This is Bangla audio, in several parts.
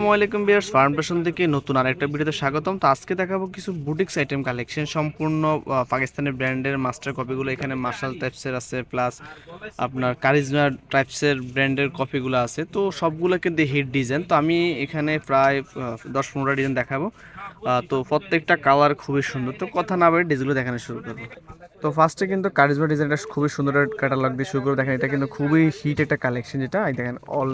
আসসালামু আলাইকুম বিয়ার্স। ফার্ম পেশন থেকে নতুন আরেকটা ভিডিওতে স্বাগতম। তো আজকে দেখাবো কিছু বুটিক্স আইটেম কালেকশন সম্পূর্ণ আহ, পাকিস্তানি ব্র্যান্ডের মাস্টার কপিগুলো এখানে মার্শাল টাইপসের আছে প্লাস আপনার কারিজমা টাইপসের ব্র্যান্ডের কপিগুলো আছে। তো সবগুলো কিন্তু হিট ডিজাইন তো আমি এখানে প্রায় দশ পনেরো ডিজাইন দেখাবো। তো প্রত্যেকটা কালার খুবই সুন্দর। তো কথা না বলে ডিজাইনগুলো দেখানো শুরু করব। তো ফার্স্টে কিন্তু কারিজমা ডিজাইনটা খুবই সুন্দর ক্যাটালগ দিয়ে শুরু করে দেখেন এটা কিন্তু খুবই হিট একটা কালেকশন যেটা। দেখেন অল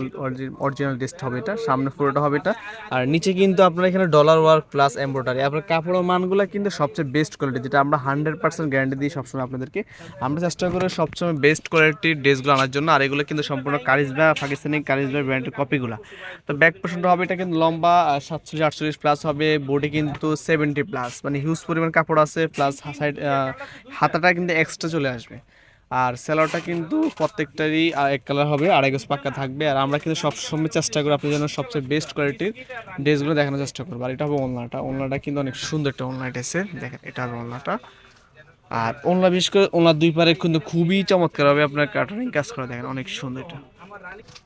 অরিজিনাল ড্রেসটা হবে এটা। সামনে পুরোটা হবে এটা। আর নিচে কিন্তু আপনার এখানে ডলার ওয়ার্ক প্লাস এমব্রয়ডারি আপনার কাপড়ের মানগুলো কিন্তু সবচেয়ে বেস্ট কোয়ালিটি যেটা আমরা হান্ড্রেড পার্সেন্ট গ্যারান্টি দিই সবসময় আপনাদেরকে। আমরা চেষ্টা করে সবসময় বেস্ট কোয়ালিটির ড্রেসগুলো আনার জন্য, আর এগুলো কিন্তু সম্পূর্ণ কারিজমা, পাকিস্তানি কারিজমা ব্র্যান্ডের কপিগুলো তো ব্যাক পোর্শনটা হবে, এটা কিন্তু লম্বা সাতচল্লিশ, আটচল্লিশ প্লাস হবে বডি কিন্তু সেভেন্টি প্লাস মানে হিউজ পরিমাণ কাপড় আছে প্লাস সাইড হাতাটা কিন্তু এক্সট্রা চলে আসবে। আর স্যালোটা কিন্তু প্রত্যেকটারই এক কালার হবে, আড়াই গজ পাক্কা থাকবে। আর আমরা কিন্তু সবসময় চেষ্টা করি আপনার জন্য সবচেয়ে বেস্ট কোয়ালিটির ড্রেসগুলো দেখানোর চেষ্টা করব। আর এটা হবে ওলনাটা ওলনাটা কিন্তু অনেক সুন্দর একটা ওলনা ড্রেসের দেখেন, এটা হবে ওলনাটা আর ওলনা বিশেষ করে ওলনার দুই পারে কিন্তু খুবই চমৎকার হবে আপনার কাটারিং কাজ করা। দেখেন, অনেক সুন্দর এটা।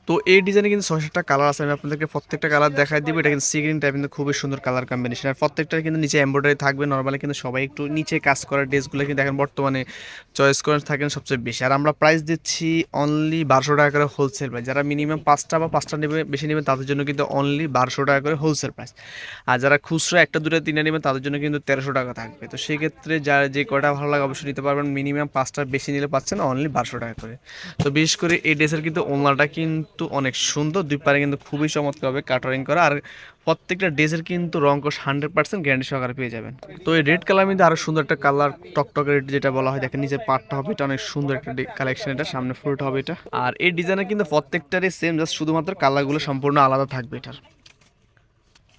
তো এই ডিজাইনে কিন্তু ছয় সাতটা কালার আছে, আমি আপনাদেরকে প্রত্যেকটা কালার দেখাই দিব। এটা কিন্তু সিগ্রিন টাইপ কিন্তু খুবই সুন্দর কালার কম্বিনেশন আর প্রত্যেকটা কিন্তু নিচে এমব্রয়ডারি থাকবে। নর্মালি কিন্তু সবাই একটু নিচে কাজ করার ড্রেসগুলো কিন্তু দেখেন বর্তমানে চয়েস করে থাকেন সবচেয়ে বেশি। আর আমরা প্রাইস দিচ্ছি অনলি বারোশো টাকা করে হোলসেল প্রাইস যারা মিনিমাম পাঁচটা বা পাঁচটা নেবে, বেশি নেবেন তাদের জন্য কিন্তু অনলি বারোশো টাকা করে হোলসেল প্রাইস আর যারা খুচরো একটা, দুটো, তিনটা নেবেন তাদের জন্য কিন্তু তেরোশো টাকা থাকবে। তো সেক্ষেত্রে যারা যে কয়টা ভালো লাগে অবশ্যই নিতে পারবেন। মিনিমাম পাঁচটা বেশি নিলে পাচ্ছেন অনলি বারোশো টাকা করে। তো বিশেষ করে এই ড্রেসের কিন্তু ওমলাটা কিন্তু অনেক সুন্দর। দুই পারে কিন্তু খুবই চমৎকারভাবে কাটারিং করা। আর প্রত্যেকটা ড্রেসের কিন্তু রঙকোষ হান্ড্রেড পার্সেন্ট গ্যারান্টি সহকারে পেয়ে যাবেন। তো এই রেড কালার কিন্তু আরও সুন্দর একটা কালার টকটকের যেটা বলা হয়, দেখেন নিচে পার্টটা হবে, এটা অনেক সুন্দর একটা কালেকশন এটা, সামনে ফুলটা হবে এটা। আর এই ডিজাইনে কিন্তু প্রত্যেকটারই সেম জাস্ট শুধুমাত্র কালারগুলো সম্পূর্ণ আলাদা থাকবে এটার।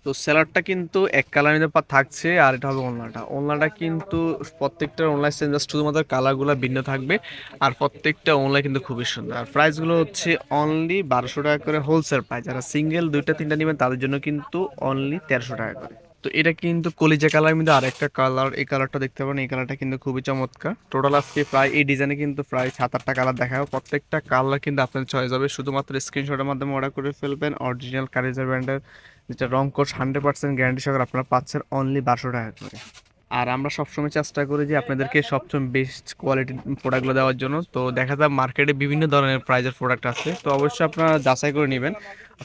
তো সেলারটা কিন্তু এক কালার মধ্যে পা- থাকছে আর এটা হবে ওনলাটা ওনলাটা কিন্তু প্রত্যেকটা অনলাইন সেম জাস্ট শুধুমাত্র কালারগুলো ভিন্ন থাকবে আর প্রত্যেকটা অনলাইন কিন্তু খুবই সুন্দর। আর প্রাইসগুলো হচ্ছে অনলি বারোশো টাকা করে হোলসেল প্রাইস যারা সিঙ্গেল দুইটা, তিনটা নেবেন, তাদের জন্য কিন্তু অনলি তেরোশো টাকা করে। তো এটা কিন্তু কলিজা কালার মধ্যে আরেকটা কালার, এই কালারটা দেখতে পারেন, এই কালারটা কিন্তু খুবই চমৎকার। টোটাল আজকে প্রায়, এই ডিজাইনে কিন্তু প্রায় সাত, আটটা কালার দেখাবো। প্রত্যেকটা কালার কিন্তু আপনার চয়েস হবে। শুধুমাত্র স্ক্রিনশটের মাধ্যমে অর্ডার করে ফেলবেন। অরিজিনাল কারিজার ব্র্যান্ডের যেটা রং কোর্স হান্ড্রেড পার্সেন্ট গ্যারান্টি সহকারে আপনারা পাচ্ছেন অনলি বারোশো টাকা করে। আর আমরা সবসময় চেষ্টা করি যে আপনাদেরকে সবসময় বেস্ট কোয়ালিটির প্রোডাক্টগুলো দেওয়ার জন্য। তো দেখা যায় মার্কেটে বিভিন্ন ধরনের প্রাইজের প্রোডাক্ট আছে। তো অবশ্যই আপনারা যাচাই করে নেবেন।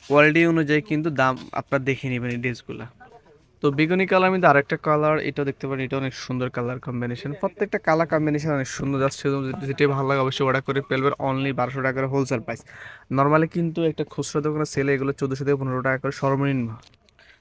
কোয়ালিটি অনুযায়ী কিন্তু দাম আপনারা দেখে নেবেন এই ড্রেসগুলো তো বেগুনি কালার মধ্যে আরেকটা কালার এটা দেখতে পারেন এটা অনেক সুন্দর কালার কম্বিনেশন প্রত্যেকটা কালার কম্বিনেশন অনেক সুন্দর যাচ্ছে যেটাই ভালো লাগে অবশ্যই অর্ডার করে ফেলবেন অনলি বারোশো টাকার করে হোলসেল প্রাইস নর্মালি কিন্তু একটা খুচরা দোকানে সেলে এগুলো চোদ্দোশো থেকে পনেরো টাকা করে সর্বনিম্ন।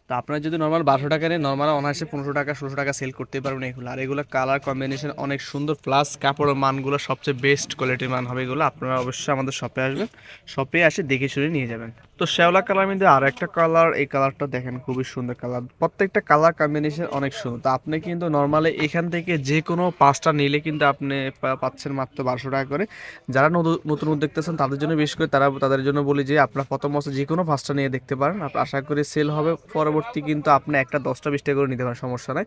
তো আপনারা যদি নর্মাল বারোশো টাকা নেন নর্মাল অনায়াসে পনেরো টাকা, ষোলোশো টাকা সেল করতে পারবেন এগুলো। আর এগুলো কালার কম্বিনেশন অনেক সুন্দর প্লাস কাপড়ের মানগুলো সবচেয়ে বেস্ট কোয়ালিটির মান হবে এগুলো। আপনারা অবশ্যই আমাদের শপে আসবেন শপে এসে দেখে শুনে নিয়ে যাবেন। তো শ্যাওলা কালার মধ্যে আর একটা কালার এই কালারটা দেখেন, খুবই সুন্দর কালার প্রত্যেকটা কালার কম্বিনেশন অনেক সুন্দর। তো আপনি কিন্তু নর্মালি এখান থেকে যে কোনো পাঁচটা নিলে কিন্তু আপনি পাচ্ছেন মাত্র বারোশো টাকা করে। যারা নতু- নতুন উদ্যোক্তা আছেন, তাদের জন্য বিশেষ করে তারা, তাদের জন্য বলি যে, আপনার প্রথম বছর যে কোনো পাঁচটা নিয়ে দেখতে পারেন। আশা করি সেল হবে পরবর্তী কিন্তু আপনি একটা দশটা বিশটা করে নিতে পারেন, সমস্যা নাই।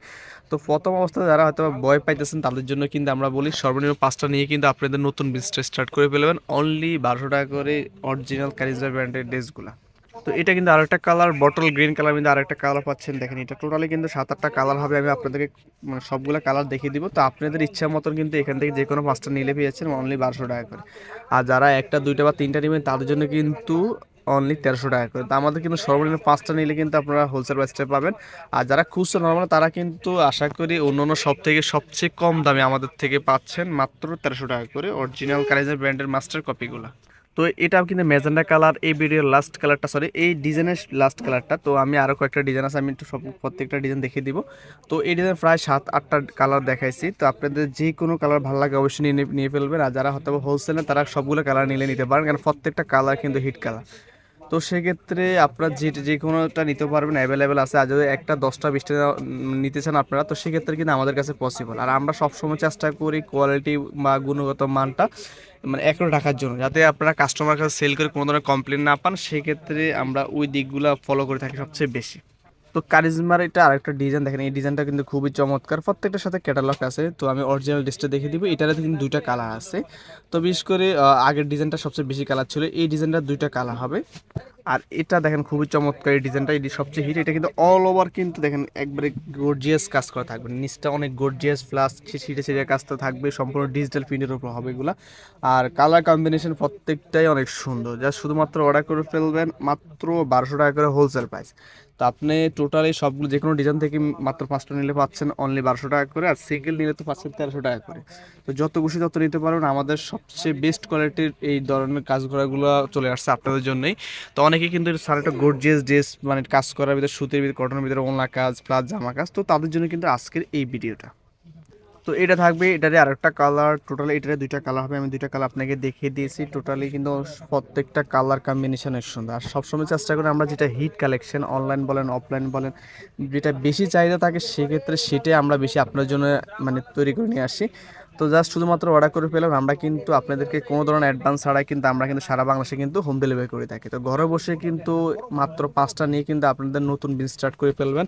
তো প্রথম অবস্থায় যারা হয়তো ভয় পাইতেছেন, তাদের জন্য কিন্তু আমরা বলি সর্বনিম্ন পাঁচটা নিয়ে কিন্তু আপনাদের নতুন বিজনেস স্টার্ট করে ফেলবেন। অনলি বারোশো টাকা করে অরিজিনাল কারিজা ব্র্যান্ডের ড্রেসগুলো তো এটা কিন্তু আরেকটা কালার বটল গ্রিন কালার কিন্তু আরেকটা কালার পাচ্ছেন। দেখেন এটা টোটালি কিন্তু সাত আটটা কালার হবে, আমি আপনাদেরকে মানে সবগুলো কালার দেখিয়ে দিব। তো আপনাদের ইচ্ছা মতন কিন্তু এখান থেকে যে কোনো পাঁচটা নিলে পেয়েছেন অনলি বারোশো টাকা করে। আর যারা একটা, দুইটা বা তিনটা নেবেন, তাদের জন্য কিন্তু অনলি তেরোশো টাকা করে। তো আমাদের কিন্তু সর্বনিম্ন পাঁচটা নিলে কিন্তু আপনারা হোলসেল প্রাইসটা পাবেন। আর যারা খুচরো নর্মাল তারা কিন্তু আশা করি অন্য অন্য সব থেকে সবচেয়ে কম দামে আমাদের থেকে পাচ্ছেন মাত্র তেরোশো টাকা করে অরিজিনাল কারাইজার ব্র্যান্ডের মাস্টার কপিগুলো তো এটা কিন্তু মেজেন্ডা কালার, এই ভিডিওর লাস্ট কালারটা সরি এই ডিজাইনের লাস্ট কালারটা। তো আমি আরও কয়েকটা ডিজাইন আছে, আমি একটু সব, প্রত্যেকটা ডিজাইন দেখিয়ে দিব। তো এই ডিজাইন প্রায় সাত, আটটা কালার দেখাইছি। তো আপনাদের যে কোনো কালার ভালো লাগে অবশ্যই নিয়ে নিয়ে ফেলবেন। আর যারা হয়তো হোলসেলে তারা সবগুলো কালার নিলে নিতে পারেন। কারণ প্রত্যেকটা কালার কিন্তু হিট কালার তো সেক্ষেত্রে আপনারা যে যে কোনোটা নিতে পারবেন অ্যাভেলেবেল আছে। আর যদি একটা দশটা, বিশটা নিতে চান আপনারা, তো সেক্ষেত্রে কিন্তু আমাদের কাছে পসিবল আর আমরা সবসময় চেষ্টা করি কোয়ালিটি বা গুণগত মানটা মানে একরে রাখার জন্য, যাতে আপনারা কাস্টমার কাছে সেল করে কোনো ধরনের কমপ্লেন না পান। সেক্ষেত্রে আমরা ওই দিকগুলো ফলো করে থাকি সবচেয়ে বেশি। তো কারিজমার এটা আরেকটা ডিজাইন দেখেন, এই ডিজাইনটা কিন্তু খুবই চমৎকার। প্রত্যেকটার সাথে ক্যাটালগ আছে, তো আমি অরিজিনাল ডিসটা দেখে দিব। এটার কিন্তু দুইটা কালার আছে। তো বিশেষ করে আগের ডিজাইনটা সবচেয়ে বেশি কালার ছিল, এই ডিজাইনটা দুইটা কালার হবে। আর এটা দেখেন খুবই চমৎকার, এই ডিজাইনটা এটি সবচেয়ে হিট এটা কিন্তু অল ওভার কিন্তু দেখেন একবারে গর্জিয়াস কাজ করা থাকবে। নিচটা অনেক গর্জিয়াস প্লাস ছিটে ছিটে কাজটা থাকবে সম্পূর্ণ ডিজিটাল প্রিন্টের উপর হবে এগুলো। আর কালার কম্বিনেশন প্রত্যেকটাই অনেক সুন্দর, যা শুধুমাত্র অর্ডার করে ফেলবেন মাত্র বারোশো টাকা করে হোলসেল প্রাইস তো আপনি টোটালি সবগুলো যে কোনো ডিজাইন থেকে মাত্র পাঁচটা নিলে পাচ্ছেন অনলি বারোশো টাকা করে, আর সিঙ্গেল নিলে তো পাচ্ছেন তেরোশো টাকা করে। তো যত খুশি তত নিতে পারবেন আমাদের সবচেয়ে বেস্ট কোয়ালিটির এই ধরনের কাজ করাগুলো চলে আসছে আপনাদের জন্যই। তো অনেকে কিন্তু স্যার একটা গর্জিয়াস ড্রেস মানে কাজ করার ভিতরে, সুতির ভিতরে কটনের ভিতরে ওনা কাজ প্লাস জামা কাজ, তো তাদের জন্য কিন্তু আজকের এই ভিডিওটা তো এটা থাকবে এটারে আরেকটা কালার টোটালি এটারে দুইটা কালার হবে, আমি দুইটা কালার আপনাকে দেখিয়ে দিয়েছি টোটালি কিন্তু প্রত্যেকটা কালার কম্বিনেশন অনেক সুন্দর। আর সবসময় চেষ্টা করি আমরা যেটা হিট কালেকশন অনলাইন বলেন অফলাইন বলেন, যেটা বেশি চাহিদা থাকে, সেক্ষেত্রে সেটাই আমরা বেশি আপনার জন্য মানে তৈরি করে নিয়ে আসি। তো জাস্ট শুধুমাত্র অর্ডার করে পেলাম, আমরা কিন্তু আপনাদেরকে কোনো ধরনের অ্যাডভান্স ছাড়াই কিন্তু আমরা কিন্তু সারা বাংলাদেশে কিন্তু হোম ডেলিভারি করে থাকি। তো ঘরে বসে কিন্তু মাত্র পাঁচটা নিয়ে কিন্তু আপনাদের নতুন বিল স্টার্ট করে ফেলবেন।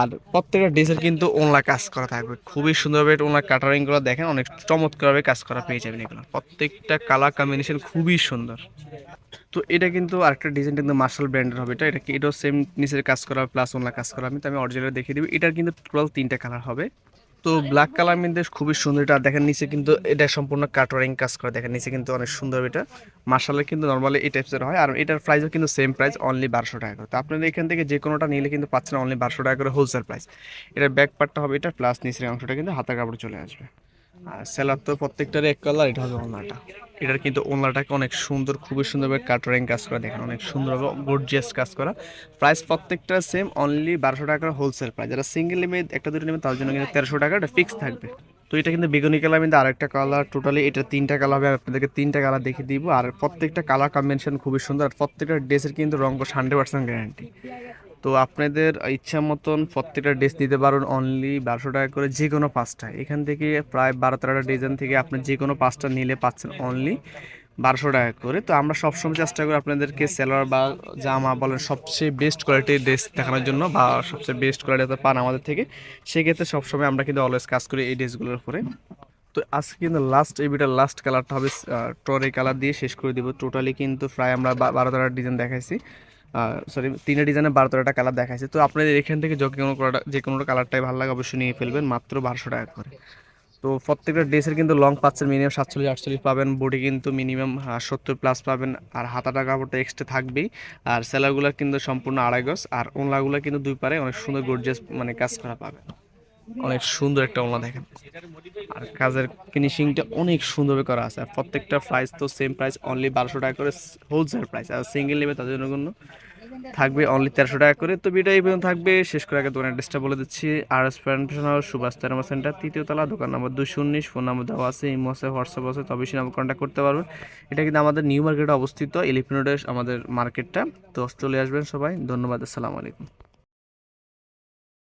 আর প্রত্যেকটা ড্রেসের কিন্তু ওনলা কাজ করা থাকবে। খুবই সুন্দরভাবে ওনলা কাটারিংগুলো দেখেন, অনেক চমৎকারভাবে কাজ করা পেয়ে যাবেন এগুলো। প্রত্যেকটা কালার কম্বিনেশন খুবই সুন্দর। তো এটা কিন্তু আরেকটা ডিজাইন কিন্তু মার্শাল ব্র্যান্ডের হবে। এটা এটা কি, এটাও সেম নিচের কাজ করা প্লাস ওনলা কাজ করা আমি তো আমি অরিজিনাল দেখিয়ে দিবি। এটার কিন্তু টোটাল তিনটা কালার হবে। তো ব্ল্যাক কালার মধ্যে খুবই সুন্দর, এটা দেখেন নিচে কিন্তু এটা সম্পূর্ণ কাটারিং কাজ করে, দেখেন নিচে কিন্তু অনেক সুন্দর এটা। মার্শালের কিন্তু নর্মালি এই টাইপসের হয়, আর এটার প্রাইসও কিন্তু সেম প্রাইস অনলি বারোশো টাকা করে। তো আপনারা এখান থেকে যে কোনোটা নিলে কিন্তু পাচ্ছেন অনলি বারোশো টাকা করে হোলসেল প্রাইস এটার ব্যাক পার্টটা হবে এটা প্লাস নিচের অংশটা কিন্তু হাতা কাপড় চলে আসবে। আর সেলার তো প্রত্যেকটার এক কালার এটা হবে ওনাটা। এটার কিন্তু ওনাটাকে অনেক সুন্দর, খুবই সুন্দরভাবে কাটারিং কাজ করা, দেখেন অনেক সুন্দরভাবে গর্জিয়াস কাজ করা। প্রাইস প্রত্যেকটা সেম অনলি বারোশো টাকার হোলসেল প্রাইস যারা সিঙ্গেল নেবে, একটা দুটো নেবে, তার জন্য কিন্তু তেরোশো টাকা এটা ফিক্স থাকবে। তো এটা কিন্তু বেগুনি কালার মধ্যে আরেকটা কালার টোটালি এটা তিনটা কালার হবে আপনাদেরকে তিনটা কালার দেখিয়ে দিব। আর প্রত্যেকটা কালার কম্বিনেশন খুবই সুন্দর, আর প্রত্যেকটা ড্রেসের কিন্তু রঙ হান্ড্রেড পার্সেন্ট গ্যারান্টি তো আপনাদের ইচ্ছা মতন প্রত্যেকটা ড্রেস নিতে পারুন অনলি বারোশো টাকা করে যে কোনো পাঁচটা। এখান থেকে প্রায় বারো তেরোটা ডিজাইন থেকে আপনি যে কোনো পাঁচটা নিলে পাচ্ছেন অনলি বারোশো টাকা করে। তো আমরা সবসময় চেষ্টা করি আপনাদেরকে সেলার বা জামা বলেন সবচেয়ে বেস্ট কোয়ালিটির ড্রেস দেখানোর জন্য বা সবচেয়ে বেস্ট কোয়ালিটি পান আমাদের থেকে। সেক্ষেত্রে সবসময় আমরা কিন্তু অলওয়েজ কাজ করি এই ড্রেসগুলোর উপরে। তো আজকে কিন্তু লাস্ট এই বিটার লাস্ট কালারটা হবে টরে কালার দিয়ে শেষ করে দিব। টোটালি কিন্তু প্রায় আমরা বারো তেরোটা ডিজাইন দেখাইছি। সরি, তিনটা ডিজাইনে বারো তেরোটা কালার দেখাইছে। তো আপনাদের এখান থেকে যে কোনো যে কোনো কালারটাই ভালো লাগে, অবশ্যই নিয়ে ফেলবেন, মাত্র বারোশো টাকা করে। তো প্রত্যেকটা ড্রেসের কিন্তু লং পাচ্ছেন মিনিমাম সাতচল্লিশ, আটচল্লিশ পাবেন বডি কিন্তু মিনিমাম সত্তর প্লাস পাবেন, আর হাতাটা, কাপড়টা এক্সট্রা থাকবেই। আর সেলারগুলো কিন্তু সম্পূর্ণ আড়াই গজ, আর ওনলাগুলো কিন্তু দুই পারে অনেক সুন্দর গর্জিয়াস মানে কাজ করা পাবেন। অনেক সুন্দর একটা ওনা দেখেন। আর কাজের ফিনিশিংটা অনেক সুন্দরভাবে করা আছে, আর প্রত্যেকটা প্রাইস তো সেম প্রাইস অনলি বারোশো টাকা করে হোলসেল প্রাইস আর সিঙ্গেল নেবে তাদের জন্য থাকবে অনলি তেরোশো টাকা করে। তো ভিডিও এই পর্যন্ত থাকবে। শেষ করে আগে দোকানের অ্যাড্রেসটা বলে দিচ্ছি। R S plantation house Subhash তেরমা centre তৃতীয়তলা দোকান নম্বর দুশো উনিশ ফোন নাম্বার দেওয়া আছে ইমো আছে হোয়াটসঅ্যাপ আছে, তবে সে নাম্বার কন্ট্যাক্ট করতে পারবেন। এটা কিন্তু আমাদের নিউ মার্কেটে অবস্থিত এলিফিনোডের আমাদের মার্কেটটা তো চলে আসবেন সবাই। ধন্যবাদ, আসসালামু আলাইকুম।